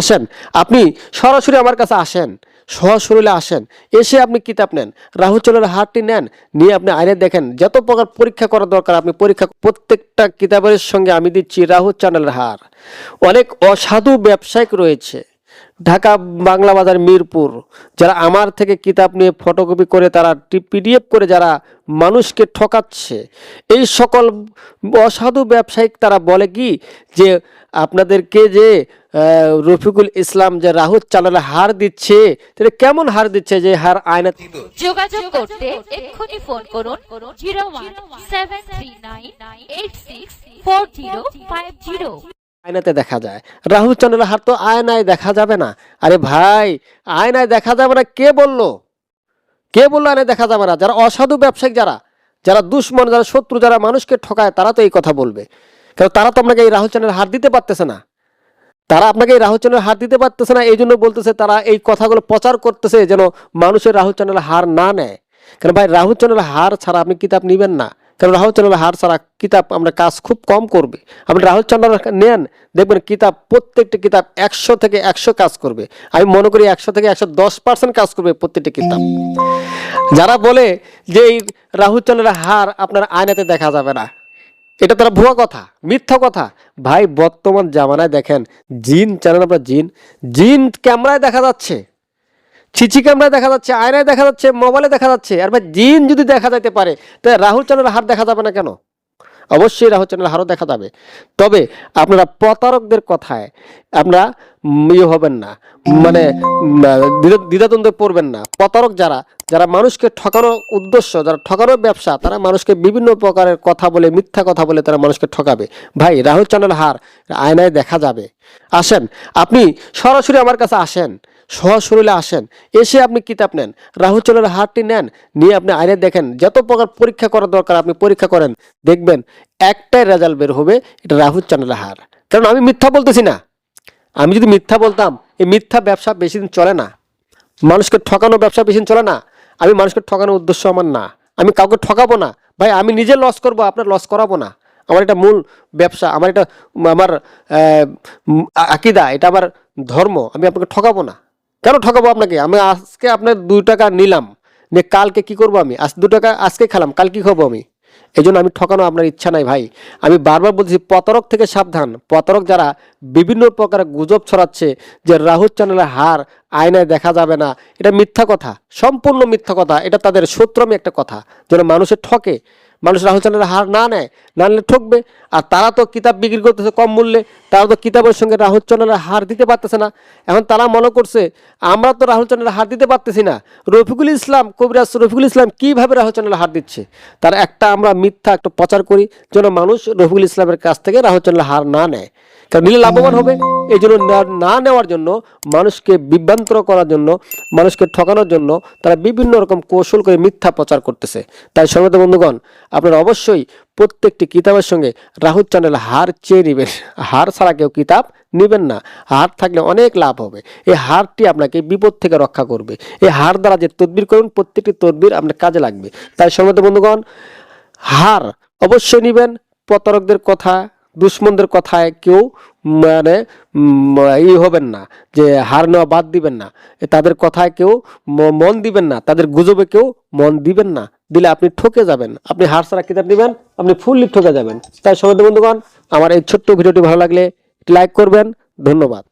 আসেন। আপনি সরাসরি আমার কাছে আসেন সহশরীরে আসেন, এসে আপনি কিতাব নেন রাহুচলের হারটি নেন, নিয়ে আপনি আইনে দেখেন, যত প্রকার পরীক্ষা করা দরকার, আপনি পরীক্ষা প্রত্যেকটা কিতাবের সঙ্গে আমি দিচ্ছি রাহু চ্যানেলের হার। অনেক অসাধু ব্যবসায়িক রয়েছে ঢাকা বাংলা বাজার মিরপুর। যারা আমার থেকে কিতাব নিয়ে ফটোকপি করে তারা পিডিএফ করে যারা মানুষকে ঠকাচ্ছে। এই সকল অসাধু ব্যবসায়িক তারা বলে কি যে, আপনাদেরকে যে রফিকুল ইসলাম যে রাহুল চালালে হার দিচ্ছে, তাহলে কেমন হার দিচ্ছে যে হার আয়না যোগাযোগ করতে এক্ষুনি ফোন করুন জিরো। আয়নাতে দেখা যায়। রাহুল চন্দ্রের হার তো আয়নায় দেখা যাবে না। আরে ভাই, আয়নায় দেখা যাবে না, কে বলল? কে বলল আয়নায় দেখা যাবে না? যারা অসাধু ব্যবসায়িক যারা যারা দুশ্মন, যারা শত্রু, যারা মানুষকে ঠকায়, তারা তো এই কথা বলবে। কারণ তারা তো আপনাকে এই রাহুল চন্দ্রের হার দিতে পারতেছে না? তারা আপনাকে এই রাহুল চন্দ্রের হার দিতে পারতেছে না, এই জন্য বলতেছে তারা এই কথাগুলো প্রচার করতেছে যেন মানুষের রাহুল চন্দ্রের হার না নেয়। কারণ ভাই, রাহুল চন্দ্রের হার ছাড়া আপনি কিতাব নেবেন না। কারণ রাহুল চন্দ্রের হার ছাড়া কিতাব আমরা কাজ খুব কম করবে। আপনি রাহুল চন্দ্রের নেন, দেখবেন কিতাব, প্রত্যেকটা কিতাব একশো থেকে একশো কাজ করবে। আমি মনে করি একশো থেকে একশো দশ পার্সেন্ট কাজ করবে প্রত্যেকটা কিতাব। যারা বলে যে এই রাহুল চন্দ্রের হার আপনার আয়নাতে দেখা যাবে না, এটা তারা ভুয়া কথা, মিথ্যা কথা। ভাই, বর্তমান জামানায় দেখেন, জিন চ্যানেল আপনার জিন? জিন ক্যামেরায় দেখা যাচ্ছে। ছিচি ক্যামেরায় দেখা যাচ্ছে, আয়নায় দেখা যাচ্ছে, মোবাইলে দেখা যাচ্ছে। আর ভাই জিন যদি দেখা যাইতে পারে, তাহলে রাহুল চ্যানেলের হার দেখা যাবে না কেন? অবশ্যই রাহুল চ্যানেলের হারও দেখা যাবে। তবে আপনারা প্রতারকদের কথায় আপনারা ইয়ে হবেন না। মানে দ্বিধাদ্বন্দ্বে পড়বেন না। প্রতারক যারা যারা মানুষকে ঠকানোর উদ্দেশ্য, যারা ঠকানোর ব্যবসা, তারা মানুষকে বিভিন্ন প্রকারের কথা বলে, মিথ্যা কথা বলে তারা মানুষকে ঠকাবে। ভাই, রাহুল চ্যানেল হার আয়নায় দেখা যাবে। আসেন, আপনি সরাসরি আমার কাছে আসেন। সহশরীরে আসেন। এসে আপনি কিতাব নেন রাহুল চলের হারটি নেন, নিয়ে আপনি আইনে দেখেন, যত প্রকার পরীক্ষা করা দরকার আপনি পরীক্ষা করেন, দেখবেন একটাই রেজাল্ট বের হবে, এটা রাহুল চ্যানেলের হার। কারণ আমি মিথ্যা বলতেছি না। আমি যদি মিথ্যা বলতাম, এই মিথ্যা ব্যবসা বেশি দিন চলে না। মানুষকে ঠকানো ব্যবসা বেশি দিন চলে না। আমি মানুষকে ঠকানোর উদ্দেশ্য আমার না। আমি কাউকে ঠকাবো না। ভাই, আমি নিজে লস করব, আপনার লস করাবো না। আমার এটা মূল ব্যবসা, আমার এটা আমার আকিদা, এটা আমার ধর্ম, আমি আপনাকে ঠকাবো না। কেন ঠকাবো আপনাকে? আমি আজকে আপনার দুই টাকা নিলাম। নিয়ে কালকে কি করব আমি? আজ দু টাকা আজকে খেলাম, কাল কি খাব আমি? এই জন্য আমি ঠকানো আপনার ইচ্ছা নাই ভাই। আমি বারবার বলছি, প্রতারক থেকে সাবধান। প্রতারক যারা বিভিন্ন প্রকার গুজব ছড়াচ্ছে যে রাহুল চ্যানেলের হার আয়নায় দেখা যাবে না, এটা মিথ্যা কথা, সম্পূর্ণ মিথ্যা কথা। এটা তাদের সূত্রমী একটা কথা। যেন মানুষের ঠকে। মানুষ রাহুল চ্যানেলের হার না নেয়, না নিলে ঠকবে। আর তারা তো কিতাব বিক্রি করতেছে কম মূল্যে, তারা তো কিতাবের সঙ্গে রাহুল চ্যানেলের হার দিতে পারতেছে না। এখন তারা মনে করছে, আমরা তো রাহুল চ্যানেলের হার দিতে পারতেছি না। রফিকুল ইসলাম, কবিরাজ রফিকুল ইসলাম কীভাবে রাহুল চ্যানেলের হার দিচ্ছে? তার একটা আমরা মিথ্যা একটা প্রচার করি, যেন মানুষ রফিকুল ইসলামের কাছ থেকে রাহুল চ্যানেলের হার না নেয়। কারণ নিলে লাভবান হবে। এই জন্য না- না নেওয়ার জন্য, মানুষকে বিভ্রান্ত করার জন্য, মানুষকে ঠকানোর জন্য তারা বিভিন্ন রকম কৌশল করে মিথ্যা প্রচার করতেছে। তাই সর্বদা বন্ধুগণ, আপনারা অবশ্যই প্রত্যেকটি কিতাবের সঙ্গে রাহুল চ্যানেল হার চেয়ে নেবেন। হার ছাড়া কেউ কিতাব নেবেন না। হার থাকলে অনেক লাভ হবে। এই হারটি আপনাকে বিপদ থেকে রক্ষা করবে। এই হার দ্বারা যে তদবির করুন, প্রত্যেকটি তদবির আপনার কাজে লাগবে। তাই সর্বদা বন্ধুগণ, হার অবশ্যই নেবেন। প্রতারকদের কথা দুশ্মনদের কথায় কেউ মানে ই হবেন না, যে হার নেওয়া বাদ দিবেন না। তাদের কথায় কেউ মন দিবেন না, তাদের গুজবে কেউ মন দিবেন না। দিলে আপনি ঠকে যাবেন। আপনি হার ছাড়া কিতাব দিবেন আপনি ফুললি ঠকে যাবেন। তাই সবাই বন্ধুগণ, আমার এই ছোট্ট ভিডিওটি ভালো লাগলে লাইক করবেন। ধন্যবাদ।